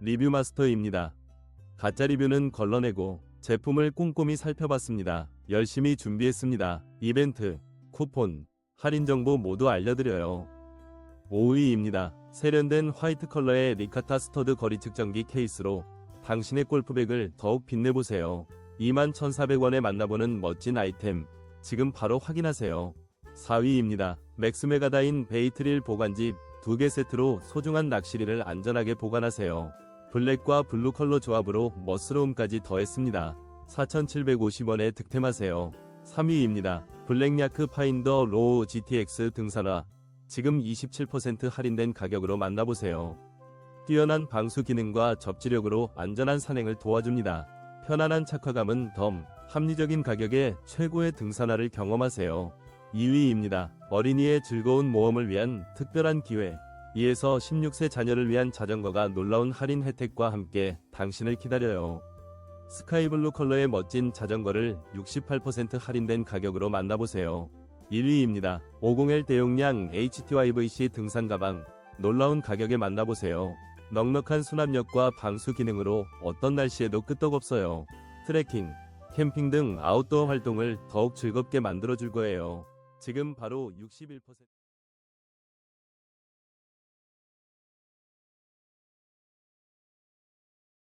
리뷰 마스터입니다. 가짜 리뷰는 걸러내고 제품을 꼼꼼히 살펴봤습니다. 열심히 준비했습니다. 이벤트, 쿠폰, 할인 정보 모두 알려드려요. 5위입니다. 세련된 화이트 컬러의 리카타 스터드 거리 측정기 케이스로 당신의 골프백을 더욱 빛내보세요. 21,400원에 만나보는 멋진 아이템, 지금 바로 확인하세요. 4위입니다. 맥스메가다인 베이트릴 보관집 2개 세트로 소중한 낚시리를 안전하게 보관하세요. 블랙과 블루 컬러 조합으로 멋스러움까지 더했습니다. 4,750원에 득템하세요. 3위입니다. 블랙야크 파인더 로우 GTX 등산화 지금 27% 할인된 가격으로 만나보세요. 뛰어난 방수 기능과 접지력으로 안전한 산행을 도와줍니다. 편안한 착화감은 덤, 합리적인 가격에 최고의 등산화를 경험하세요. 2위입니다. 어린이의 즐거운 모험을 위한 특별한 기회. 2에서 16세 자녀를 위한 자전거가 놀라운 할인 혜택과 함께 당신을 기다려요. 스카이블루 컬러의 멋진 자전거를 68% 할인된 가격으로 만나보세요. 1위입니다. 501 대용량 HTYVC 등산 가방. 놀라운 가격에 만나보세요. 넉넉한 수납력과 방수 기능으로 어떤 날씨에도 끄떡없어요. 트레킹, 캠핑 등 아웃도어 활동을 더욱 즐겁게 만들어줄 거예요. 지금 바로 61%